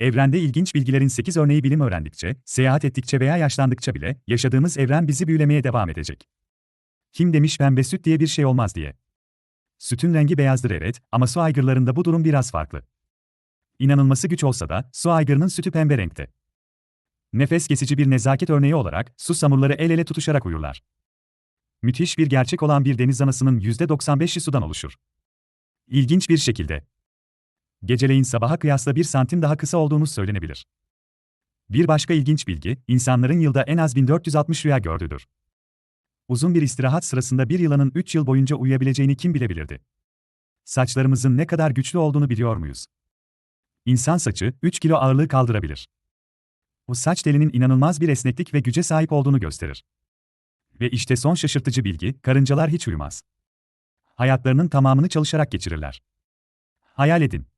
Evrende ilginç bilgilerin 8 örneği bilim öğrendikçe, seyahat ettikçe veya yaşlandıkça bile, yaşadığımız evren bizi büyülemeye devam edecek. Kim demiş pembe süt diye bir şey olmaz diye. Sütün rengi beyazdır evet, ama su aygırlarında bu durum biraz farklı. İnanılması güç olsa da, su aygırının sütü pembe renkte. Nefes kesici bir nezaket örneği olarak, su samurları el ele tutuşarak uyurlar. Müthiş bir gerçek olan bir deniz anasının %95'i sudan oluşur. İlginç bir şekilde. Geceleyin sabaha kıyasla bir santim daha kısa olduğumuz söylenebilir. Bir başka ilginç bilgi, insanların yılda en az 1460 rüya gördüğüdür. Uzun bir istirahat sırasında bir yılanın 3 yıl boyunca uyuyabileceğini kim bilebilirdi? Saçlarımızın ne kadar güçlü olduğunu biliyor muyuz? İnsan saçı 3 kilo ağırlığı kaldırabilir. Bu saç telinin inanılmaz bir esneklik ve güce sahip olduğunu gösterir. Ve işte son şaşırtıcı bilgi, karıncalar hiç uyumaz. Hayatlarının tamamını çalışarak geçirirler. Hayal edin.